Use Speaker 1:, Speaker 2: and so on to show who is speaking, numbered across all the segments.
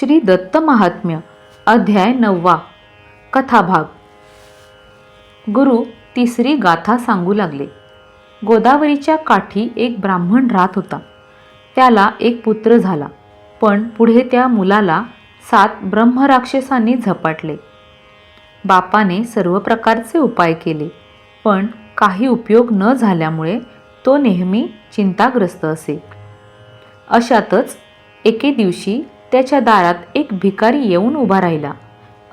Speaker 1: श्री दत्त महात्म्य अध्याय नववा कथाभाग. गुरु तिसरी गाथा सांगू लागले. गोदावरीच्या काठी एक ब्राह्मण राहत होता. त्याला एक पुत्र झाला. पण पुढे त्या मुलाला सात ब्रह्मराक्षसांनी झपाटले. बापाने सर्व प्रकारचे उपाय केले पण काही उपयोग न झाल्यामुळे तो नेहमी चिंताग्रस्त असे. अशातच एके दिवशी त्याच्या दारात एक भिकारी येऊन उभा राहिला.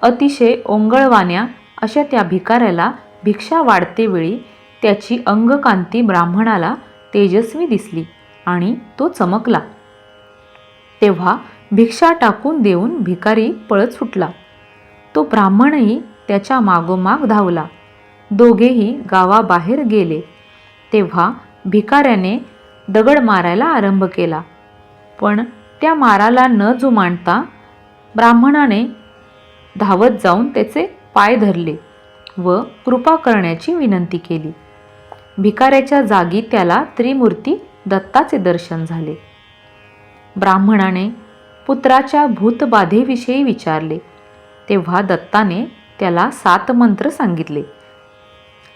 Speaker 1: अतिशय ओंगळवाण्या अशा त्या भिकाऱ्याला भिक्षा वाढते वेळी त्याची अंगकांती ब्राह्मणाला तेजस्वी दिसली आणि तो चमकला. तेव्हा भिक्षा टाकून देऊन भिकारी पळत सुटला. तो ब्राह्मणही त्याच्या मागोमाग धावला. दोघेही गावाबाहेर गेले. तेव्हा भिकाऱ्याने दगड मारायला आरंभ केला. पण त्या माराला न जुमानता ब्राह्मणाने धावत जाऊन त्याचे पाय धरले व कृपा करण्याची विनंती केली. भिकाऱ्याच्या जागी त्याला त्रिमूर्ती दत्ताचे दर्शन झाले. ब्राह्मणाने पुत्राच्या भूतबाधेविषयी विचारले. तेव्हा दत्ताने त्याला सात मंत्र सांगितले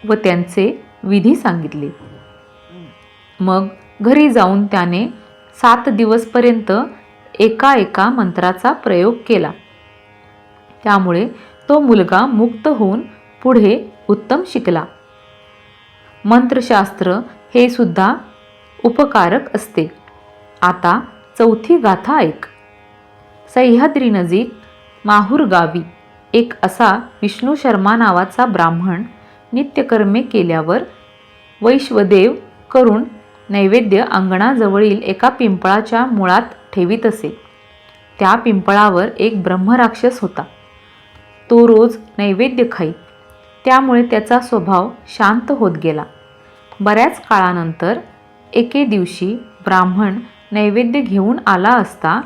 Speaker 1: व त्यांचे विधी सांगितले. मग घरी जाऊन त्याने सात दिवसपर्यंत एका एका मंत्राचा प्रयोग केला. त्यामुळे तो मुलगा मुक्त होऊन पुढे उत्तम शिकला. मंत्रशास्त्र हे सुद्धा उपकारक असते. आता चौथी गाथा ऐक. सह्याद्रीनजीक माहूर गावी एक असा विष्णू शर्मा नावाचा ब्राह्मण नित्यकर्मे केल्यावर वैश्वदेव करून नैवेद्य अंगणाजवळील एका पिंपळाच्या मुळात ठेवीत असे. त्या पिंपळावर एक ब्रह्मराक्षस होता. तो रोज नैवेद्य खाई. त्यामुळे त्याचा स्वभाव शांत होत गेला. बऱ्याच काळानंतर एके दिवशी ब्राह्मण नैवेद्य घेऊन आला असता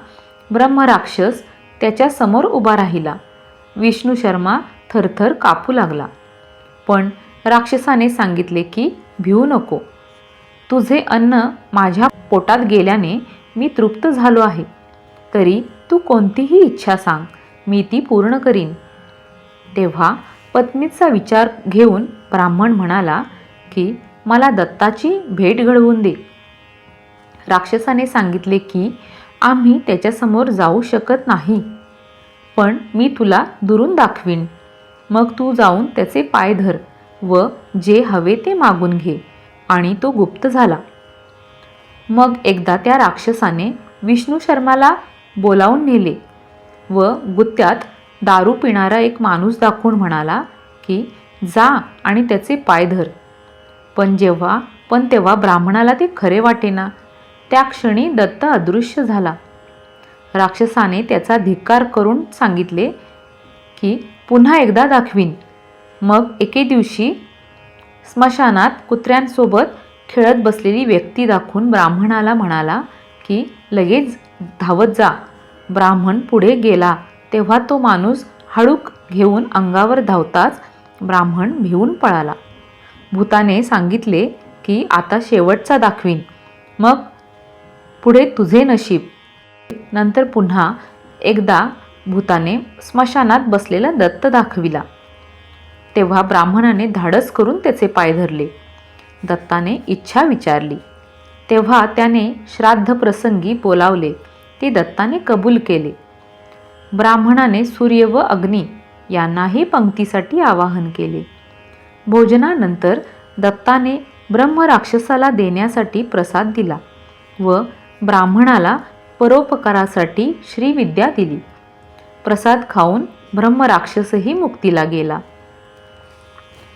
Speaker 1: ब्रह्मराक्षस त्याच्यासमोर उभा राहिला. विष्णू शर्मा थरथर कापू लागला. पण राक्षसाने सांगितले की भिवू नको. तुझे अन्न माझ्या पोटात गेल्याने मी तृप्त झालो आहे. तरी तू कोणतीही इच्छा सांग मी ती पूर्ण करीन. तेव्हा पत्नीचा विचार घेऊन ब्राह्मण म्हणाला की मला दत्ताची भेट घडवून दे. राक्षसाने सांगितले की आम्ही त्याच्यासमोर जाऊ शकत नाही पण मी तुला दुरून दाखवीन. मग तू जाऊन त्याचे पाय धर व जे हवे ते मागून घे. आणि तो गुप्त झाला. मग एकदा त्या राक्षसाने विष्णू शर्माला बोलावून नेले व गुत्त्यात दारू पिणारा एक माणूस दाखवून म्हणाला की जा आणि त्याचे पाय धर. पण जेव्हा पण तेव्हा ब्राह्मणाला ते खरे वाटेना. त्या क्षणी दत्त अदृश्य झाला. राक्षसाने त्याचा धिक्कार करून सांगितले की पुन्हा एकदा दाखवीन. मग एके दिवशी स्मशानात कुत्र्यांसोबत खेळत बसलेली व्यक्ती दाखवून ब्राह्मणाला म्हणाला की लगेच धावत जा. ब्राह्मण पुढे गेला. तेव्हा तो माणूस हाडूक घेऊन अंगावर धावताच ब्राह्मण भिवून पळाला. भूताने सांगितले की आता शेवटचा दाखवीन. मग पुढे तुझे नशीब. नंतर पुन्हा एकदा भूताने स्मशानात बसलेला दत्त दाखविला. तेव्हा ब्राह्मणाने धाडस करून त्याचे पाय धरले. दत्ताने इच्छा विचारली. तेव्हा त्याने श्राद्ध प्रसंगी बोलावले. ते दत्ताने कबूल केले. ब्राह्मणाने सूर्य व अग्नी यांनाही पंक्तीसाठी आवाहन केले. भोजनानंतर दत्ताने ब्रह्मराक्षसाला देण्यासाठी प्रसाद दिला व ब्राह्मणाला परोपकारासाठी श्रीविद्या दिली. प्रसाद खाऊन ब्रह्मराक्षसही मुक्तीला गेला.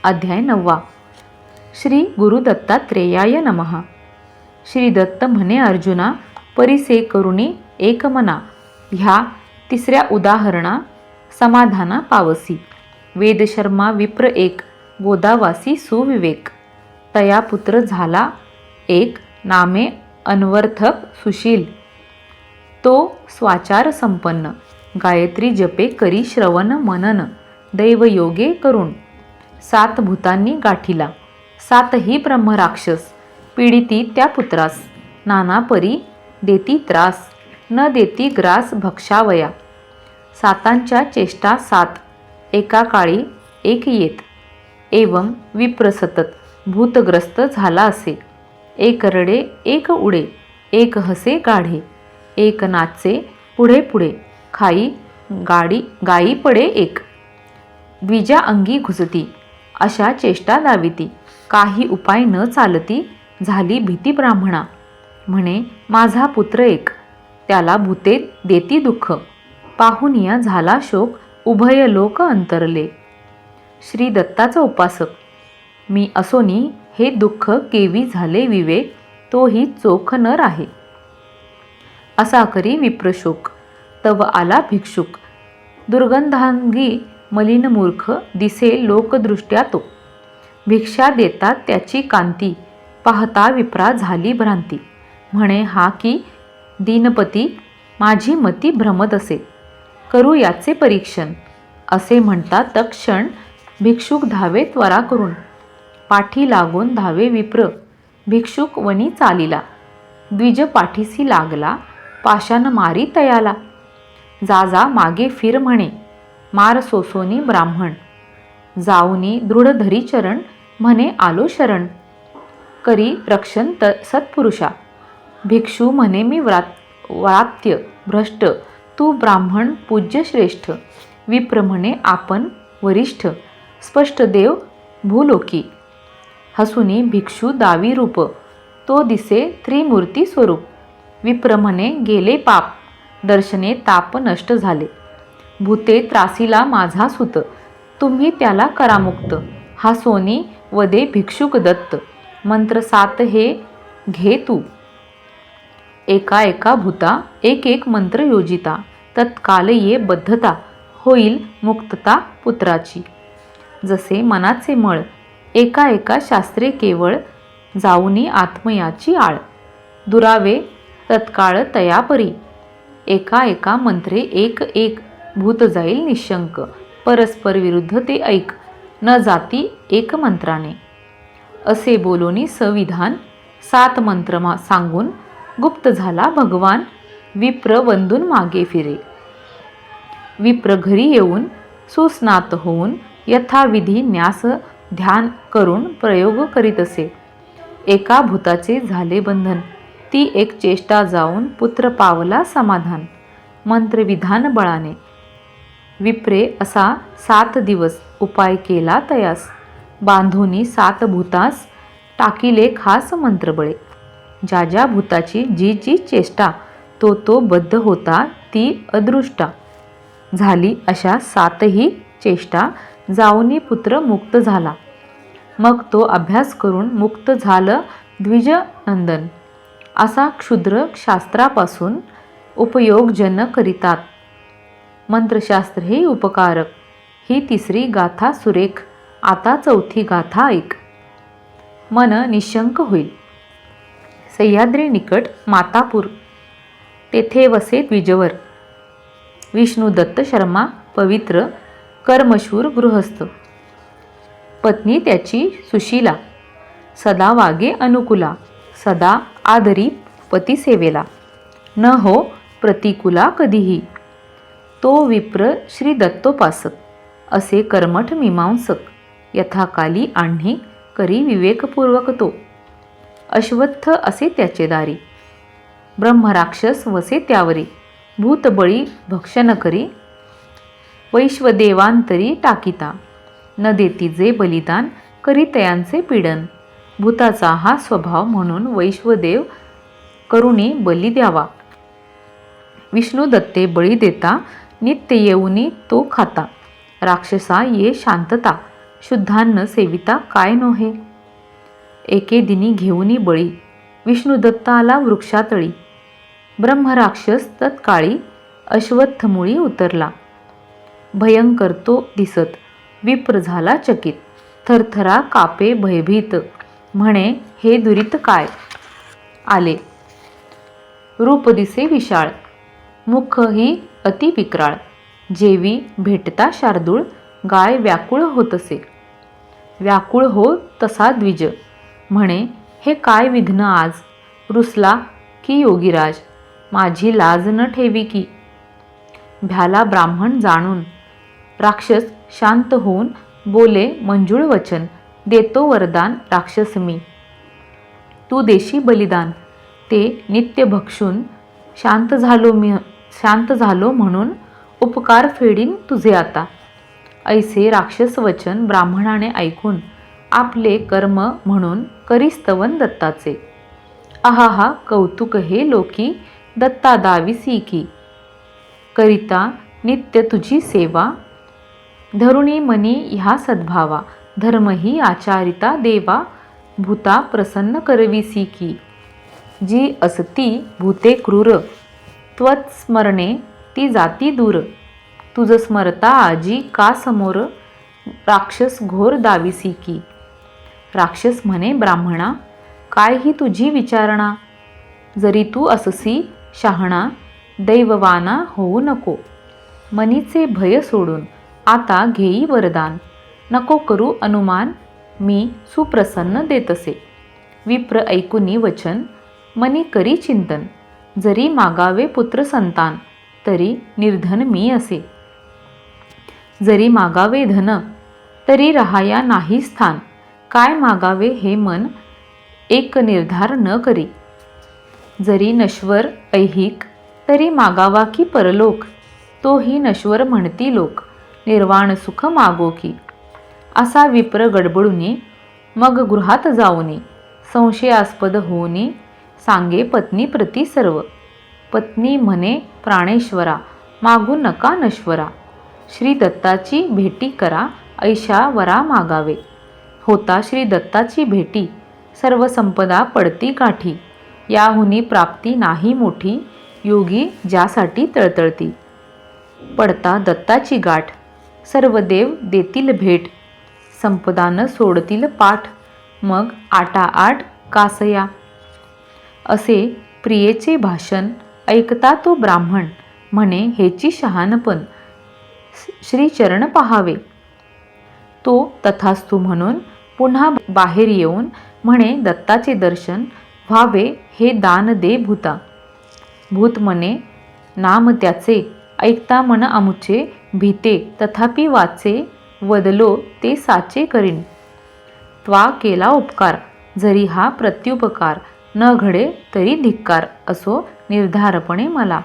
Speaker 1: अध्याय नववा. श्री गुरुदत्तात्रेयाय नमः. श्री दत्त म्हणे अर्जुना परिसे करुणी एकमना. ह्या तिसऱ्या उदाहरणा समाधाना पावसी. वेदशर्मा विप्र एक गोदावासी सुविवेक. तया पुत्र झाला एक नामे अन्वर्थक सुशील. तो स्वाचार संपन्न. गायत्री जपे करी श्रवण मनन. दैवयोगे करून सात भूतांनी गाठीला. सातही ब्रह्मराक्षस. पीडिती त्या पुत्रास. नाना परी देती त्रास. न देती ग्रास भक्षावया. सातांच्या चेष्टा सात. एका काळी एक येत. एवं विप्रसतत भूतग्रस्त झाला असे. एक रडे एक उडे. एक हसे गाढे. एक नाचे पुढे पुढे. खाई गाडी गाई पडे एक. द्विजा अंगी घुसती. अशा चेष्टा दाविती काही उपाय न चालती झाली भीती ब्राह्मणा. म्हणे माझा पुत्र एक. त्याला भूते देती दुःख. पाहून या झाला शोक उभय लोक अंतरले. श्री दत्ताचा उपासक. मी असोनी हे दुःख केवी झाले विवेक तोही चोख न राहे. असा करी विप्रशोक. तव आला भिक्षुक. दुर्गंधांगी मलिन मूर्ख दिसे लोकदृष्ट्या तो. भिक्षा देतात त्याची कांती पाहता विप्रा झाली भ्रांती. म्हणे हा की दीनपती माझी मती भ्रमत असे. करू याचे परीक्षण. असे म्हणतात तक्षण भिक्षुक धावे त्वरा करून. पाठी लागून धावे विप्र. भिक्षुक वनी चालिला. द्विज पाठीसी लागला पाशान मारी तयाला. जा जा मागे फिर म्हणे. मार सोसोनी ब्राह्मण. जाऊनी दृढ म्हणे आलो शरण. करी रक्षण त सत्पुरुषा. भिक्षू म्हणे मी व्रात व्रात्य भ्रष्ट. तू ब्राह्मण पूज्य श्रेष्ठ विप्र म्हणे आपण वरिष्ठ. स्पष्ट देव भूलोकी. हसुनी भिक्षू दावी रूप. तो दिसे त्रिमूर्ती स्वरूप. विप्र म्हणे गेले पाप. दर्शने ताप नष्ट झाले. भूते त्रासीला माझा सुत. तुम्ही त्याला करा मुक्त हा सोनी वदे भिक्षुक दत्त. मंत्र सात हे घे तू. एका एका भूता एक एक मंत्र योजिता. तत्काल ये बद्धता. होईल मुक्तता पुत्राची. जसे मनाचे मळ. एका एका शास्त्रे केवळ जाऊनी आत्मयाची आळ. दुरावे तत्काळ तयापरी. एका एका मंत्रे एक एक भूत जाईल निशंक. परस्पर विरुद्ध ते ऐक. न जाती एक मंत्राने. असे बोलोनी संविधान. सात मंत्र मा सांगून गुप्त झाला भगवान. विप्र वंदून मागे फिरे. विप्र घरी येऊन सुस्नात होऊन यथाविधी न्यास ध्यान करून प्रयोग करीत असे. एका भूताचे झाले बंधन. ती एक चेष्टा जाऊन पुत्र पावला समाधान. मंत्रविधान बळाने. विप्रे असा सात दिवस उपाय केला तयास. बांधुनी सात भूतास टाकिले खास मंत्रबळे. ज्या ज्या भूताची जी जी चेष्टा तो तो बद्ध होता ती अदृष्टा. झाली अशा सातही चेष्टा जाऊनी पुत्र मुक्त झाला. मग तो अभ्यास करून मुक्त झालं द्विजनंदन. असा क्षुद्र शास्त्रापासून उपयोग जन करीतात मंत्रशास्त्र हे उपकारक. ही तिसरी गाथा सुरेख. आता चौथी गाथा ऐक. मन निशंक होईल. सह्याद्री निकट मातापूर. तेथे वसे द्विजवर विष्णू दत्त शर्मा पवित्र कर्मशूर गृहस्थ. पत्नी त्याची सुशीला. सदा वागे अनुकुला. सदा आदरी पतिसेवेला. न हो प्रतिकुला कधीही. तो विप्र श्री दत्तोपासक असे कर्मठ मीमांसक यथाकाली आणणे करी विवेकपूर्वक तो. अश्वत्थ असे त्याचे दारी. ब्रह्मराक्षस वसे त्यावरी. भूतबळी भक्षण करी. वैश्वदेवांतरी टाकिता. न देती जे बलिदान करी तयांचे पीडन. भूताचा हा स्वभाव म्हणून वैश्वदेव करुणी बली द्यावा. विष्णू दत्ते बळी देता नित्य येऊनी तो खाता. राक्षसा ये शांतता. शुद्धान्न सेविता काय नोहे? एके दिनी घेऊनी बळी. विष्णुदत्त आला वृक्षातळी. ब्रह्मराक्षस तत्काळी अश्वत्थमुळी उतरला. भयंकर तो दिसत. विप्र झाला चकित. थरथरा कापे भयभीत. म्हणे हे दुरित काय? आले. रूप दिसे विशाळ. मुख ही अति विक्राळ. जेवी भेटता शार्दूळ गाय व्याकुळ होतसे. व्याकुळ हो तसा द्विज. म्हणे हे काय विघ्न आज? रुसला की योगीराज? माझी लाज न ठेवी की? भ्याला ब्राह्मण जाणून राक्षस शांत होऊन बोले मंजूळ वचन देतो वरदान राक्षस मी तू देशी बलिदान. ते नित्य भक्षून शांत झालो मी शांत झालो म्हणून उपकार फेडीन तुझे आता. ऐसे राक्षस वचन ब्राह्मणाने ऐकून आपले कर्म म्हणून करिस्तवन दत्ताचे. आहाहा कौतुक हे लोकी दत्ता दाविसी की करिता नित्य तुझी सेवा. धरुणी मनी ह्या सद्भावा. धर्म ही आचारिता देवा. भूता प्रसन्न करविसी की जी असती भूते क्रूर. त्वत्स्मरणे ती जाती दूर. तुझं स्मरता आजी का समोर? राक्षस घोर दाविसी की. राक्षस म्हणे ब्राह्मणा काय ही तुझी विचारणा. जरी तू अससी शहाणा दैववाना होऊ नको. मनीचे भय सोडून आता घेई वरदान. नको करू अनुमान मी सुप्रसन्न देतसे. विप्र ऐकुनी वचन मनी करी चिंतन. जरी मागावे पुत्र संतान तरी निर्धन मी असे. जरी मागावे धन तरी राहाया नाही स्थान. काय मागावे हे मन एक निर्धार न करी. जरी नश्वर ऐहिक तरी मागावा की परलोक तोही नश्वर म्हणती लोक. निर्वाण सुख मागो की. असा विप्र गडबडूनी मग गृहात जाऊनी संशयास्पद होऊनी सांगे पत्नी प्रती सर्व. पत्नी म्हणे प्राणेश्वरा मागू नका नश्वरा. श्री दत्ताची भेटी करा ऐशा वरा मागावे. होता श्री दत्ताची भेटी सर्व संपदा पडती काठी. याहुनी प्राप्ती नाही मोठी योगी ज्यासाठी तळतळती. पडता दत्ताची गाठ सर्व देव देतील भेट. संपदानं सोडतील पाठ मग आटाआट कासया. असे प्रियेचे भाषण ऐकता तो ब्राह्मण म्हणे हेची शहाणपण श्रीचरण पहावे. तो तथास्तू म्हणून पुन्हा बाहेर येऊन म्हणे दत्ताचे दर्शन व्हावे हे दान दे भूता. भूत म्हणे नाम त्याचे ऐकता मन अमुचे भीते तथापि वाचे वदलो ते साचे करीन. त्वा केला उपकार जरी हा प्रत्युपकार न घडे तरी धिक्कार असो निर्धारपणे मला.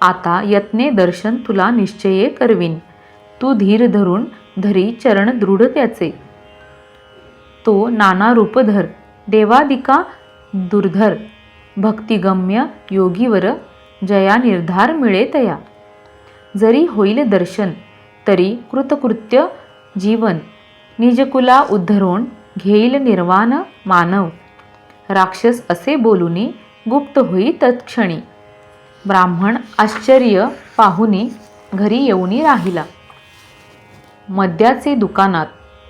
Speaker 1: आता यत्ने दर्शन तुला निश्चये करवीन. तू धीर धरून धरी चरण दृढ त्याचे. तो नाना रूपधर देवादिका दुर्धर भक्तिगम्य योगीवर जया निर्धार मिळे तया. जरी होईल दर्शन तरी कृतकृत्य जीवन निजकुला उद्धरून घेईल निर्वाण मानव. राक्षस असे बोलूनी गुप्त होई तत्क्षणी. ब्राह्मण आश्चर्य पाहुनी घरी येऊनी राहिला. मद्याचे दुकानात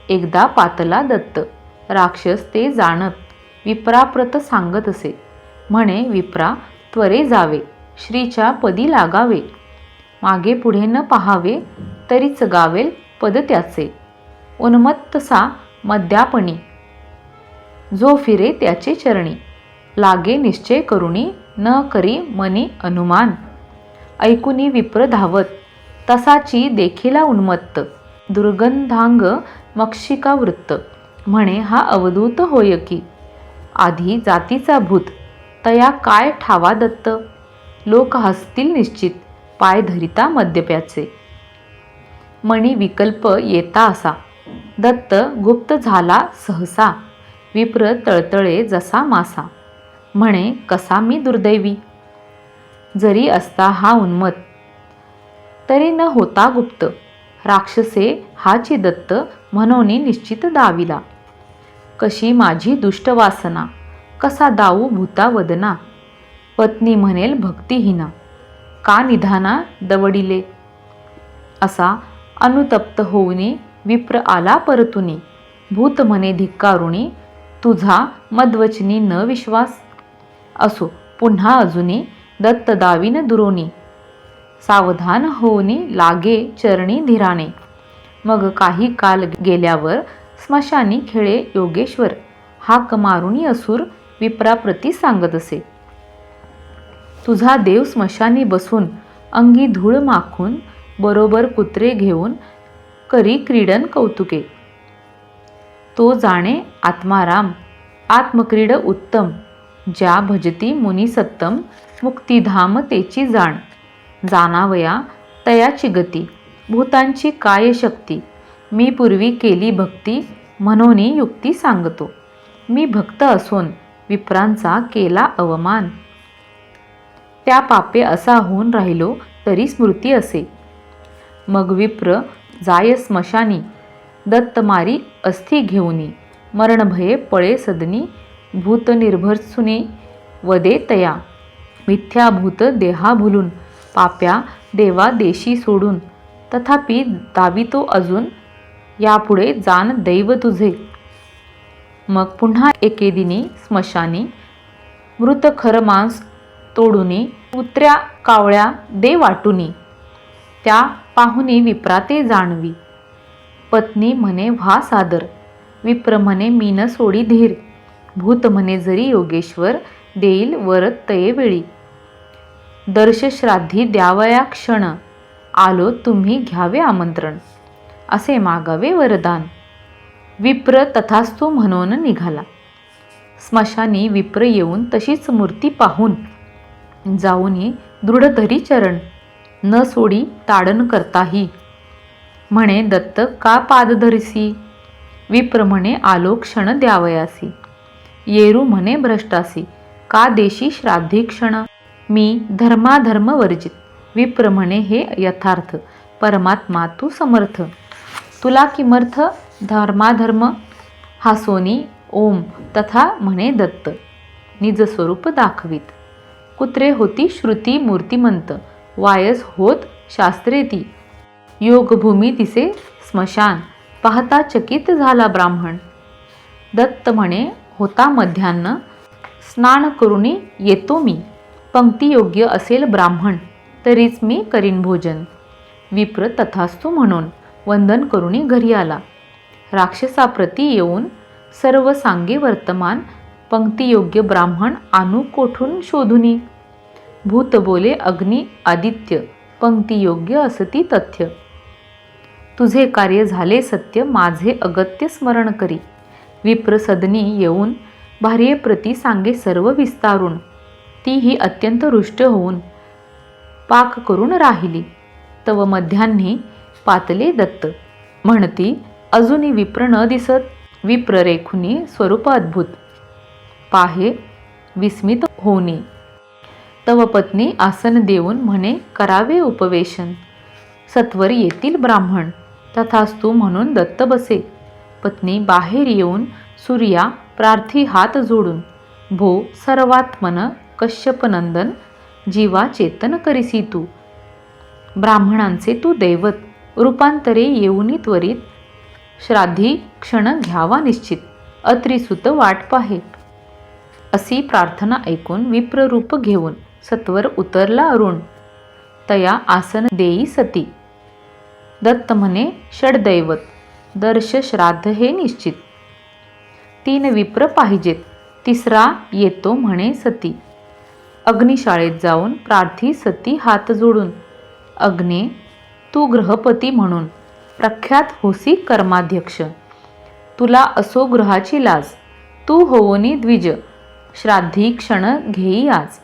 Speaker 1: एकदा पातला दत्त. राक्षस ते जाणत विप्राप्रत सांगत असे. म्हणे विप्रा त्वरे जावे. श्रीच्या पदी लागावे. मागे पुढे न पाहावे तरीच गावेल पद त्याचे. उन्मत्तसा मद्यापणी जो फिरे त्याचे चरणी. लागे निश्चय करुणी न करी मनी अनुमान. ऐकुनी विप्र धावत तसाची देखिला उन्मत्त. दुर्गंधांग मक्षिका वृत्त म्हणे हा अवधूत होय की? आधी जातीचा भूत तया काय ठावा दत्त? लोक हसतील निश्चित पाय धरिता मद्यप्याचे. मणी विकल्प येता असा दत्त गुप्त झाला सहसा. विप्र तळतळे जसा मासा. म्हणे कसा मी दुर्दैवी? जरी असता हा उन्मत तरी न होता गुप्त. राक्षसे हाची दत्त म्हणून निश्चित दाविला. कशी माझी दुष्टवासना कसा दाऊ भूता वदना. पत्नी म्हणेल भक्तिहीना का निधाना दवडिले? असा अनुतप्त होऊनी विप्र आला परतुनी. भूत म्हणे धिक्कारुणी तुझा मद्वचनी न विश्वास असो. पुन्हा अजूनी दत्त दावीन दुरोनी सावधान होऊनी लागे चरणी धीराने मग काही काल गेल्यावर स्मशानी खेळे योगेश्वर. हाक मारुनी असुर विप्राप्रती सांगत असे. तुझा देव स्मशानी बसून अंगी धूळ माखून बरोबर कुत्रे घेऊन करी क्रीडन कौतुके. तो जाणे आत्माराम आत्मक्रीड उत्तम ज्या भजती मुनिसत्तम मुक्तिधाम तेची जाण. जाणावया तयाची गती भूतांची काय शक्ती? मी पूर्वी केली भक्ती म्हणून युक्ती सांगतो. मी भक्त असून विप्रांचा केला अवमान. त्या पापे असा होऊन राहिलो तरी स्मृती असे. मग विप्र जाय स्मशानी दत्तमारी अस्थि घेऊनी मरणभये पळे सदनी भूत निर्भरसुने वदे तया. मिथ्याभूत देहा भुलून पाप्या देवा देशी सोडून तथापि दावितो अजून यापुढे जाण दैव तुझे. मग पुन्हा एके दिनी स्मशानी मृत खर मांस तोडुनी उत्र्या कावळ्या दे वाटुनी. त्या पाहुनी विप्राते जाणवी. पत्नी म्हणे व्हा सादर. विप्र म्हणे मीन सोडी धीर. भूत म्हणे जरी योगेश्वर देईल वरत तये वेळी. दर्श श्राद्धी द्यावया क्षण. आलो तुम्ही घ्यावे आमंत्रण. असे मागावे वरदान. विप्र तथास्तू म्हणून निघाला. स्मशानी विप्र येऊन तशीच मूर्ती पाहून जाऊनी दृढधरी चरण. न सोडी ताडण करताही म्हणे दत्त का पाद धरसी विप्र म्हणे आलो क्षण द्यावयासी येरू म्हणे भ्रष्टासी. का देशी श्राद्धी क्षण मी धर्माधर्म वर्जित विप्र म्हणे हे यथार्थ. परमात्मा तू समर्थ. तुला किमर्थ? धर्माधर्म हा सोनी ओम तथा म्हणे दत्त. निज स्वरूप कुत्रे होती श्रुती मूर्तिमंत. वायस होत शास्त्रे ती योगभूमी तिचे स्मशान. पाहता चकित झाला ब्राह्मण. दत्त म्हणे होता मध्यान्न स्नान करुनी येतो मी. पंक्तीयोग्य असेल ब्राह्मण तरीच मी करीन भोजन. विप्र तथास्तू म्हणून वंदन करुनी घरी आला. राक्षसाप्रती येऊन सर्व सांगे वर्तमान पंक्तियोग्य ब्राह्मण आणू कोठून शोधुनी? भूत बोले अग्नी आदित्य पंक्तियोग्य असती तथ्य. तुझे कार्य झाले सत्य माझे अगत्य स्मरण करी. विप्र सदनी येऊन भार्येप्रती सांगे सर्व विस्तारून. ती ही अत्यंत रुष्ट होऊन पाक करून राहिली. तव मध्यान्ही पातले दत्त. म्हणती अजूनही विप्र न दिसत विप्र रेखुनी स्वरूप अद्भुत. पाहे विस्मित होणे तव पत्नी आसन देऊन म्हणे करावे उपवेशन. सत्वर येतील ब्राह्मण. तथास्तू म्हणून दत्त बसे. पत्नी बाहेर येऊन सूर्या प्रार्थी हात जोडून भो सर्वात्मन कश्यपनंदन जीवा चेतन करिसी तू. ब्राह्मणांचे तू दैवत रूपांतरे येऊनी त्वरित. श्राद्धी क्षण घ्यावा निश्चित अत्रिसुत वाट पाहे अशी प्रार्थना ऐकून विप्ररूप घेऊन सत्वर उतरला अरुण. तया आसन देई सती. दत्त म्हणे षडदैवत दर्श श्राद्ध हे निश्चित. तीन विप्र पाहिजेत तिसरा येतो म्हणे सती. अग्निशाळेत जाऊन प्रार्थी सती हात जोडून. अग्ने तू ग्रहपती म्हणून प्रख्यात होसी कर्माध्यक्ष. तुला असो ग्रहाची लाज तू होवनी द्विज. श्राद्धी क्षण घेई आज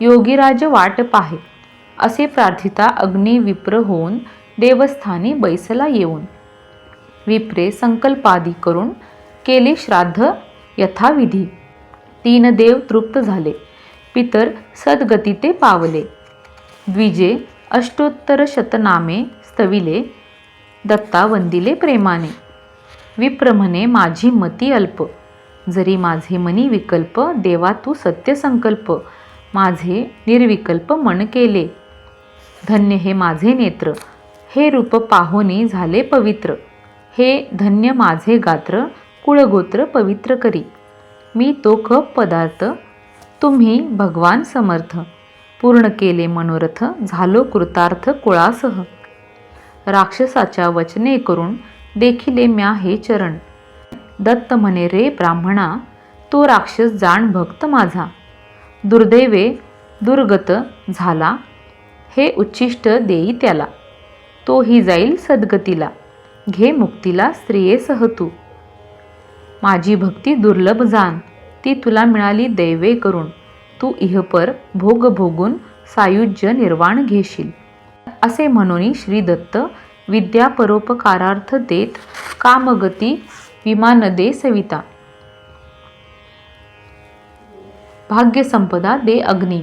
Speaker 1: योगीराज वाट पाहे. असे प्रार्थिता अग्नी विप्र होऊन देवस्थानी बैसला येऊन. विप्रे संकल्पादी करून केले श्राद्ध यथाविधी. तीन देव तृप्त झाले. पितर सद्गतीते पावले. द्विजे अष्टोत्तर शतनामे स्तविले दत्ता वंदिले प्रेमाने. विप्र म्हणे माझी मती अल्प. जरी माझे मनी विकल्प देवा तू सत्य संकल्प. माझे निर्विकल्प मन केले. धन्य हे माझे नेत्र. हे रूप पाहुणे झाले पवित्र. हे धन्य माझे गात्र कुळगोत्र पवित्र करी. मी तो खप पदार्थ तुम्ही भगवान समर्थ. पूर्ण केले मनोरथ झालो कृतार्थ कुळासह. राक्षसाच्या वचने करून देखिले म्या हे चरण. दत्त म्हणे रे ब्राह्मणा तो राक्षस जाण भक्त माझा. दुर्दैवे दुर्गत झाला. हे उच्चिष्ट देई त्याला. तोही जाईल सद्गतीला. घे मुक्तीला स्त्रियेसह तू. माझी भक्ती दुर्लभ जाण ती तुला मिळाली दैवे करून तू इहपर भोग भोगून सायुज्य निर्वाण घेशील. असे म्हणून श्री दत्त विद्या परोपकारार्थ देत कामगती विमान दे सविता. भाग्यसंपदा दे अग्नी.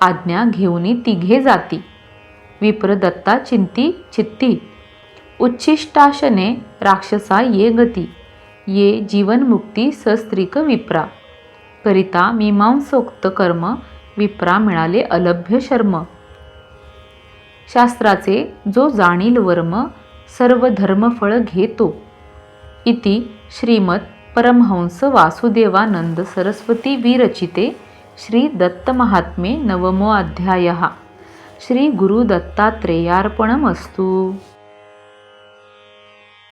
Speaker 1: आज्ञा घेऊनी तिघे जाती. विप्र दत्ता चिंती चित्ती. उच्छिष्टाशने राक्षसा ये गती. ये जीवनमुक्ती सस्त्रिक विप्रा. करिता मीमांसोक्त कर्म विप्रा मिळाले अलभ्य शर्म. शास्त्राचे जो जाणील वर्म सर्व धर्मफळ घेतो. इति श्रीमद परमहंस वासुदेवानंद सरस्वती विरचिते श्री दत्तमहात्मे नवमो अध्यायः. श्री गुरुदत्तात्रेयार्पणमस्तु.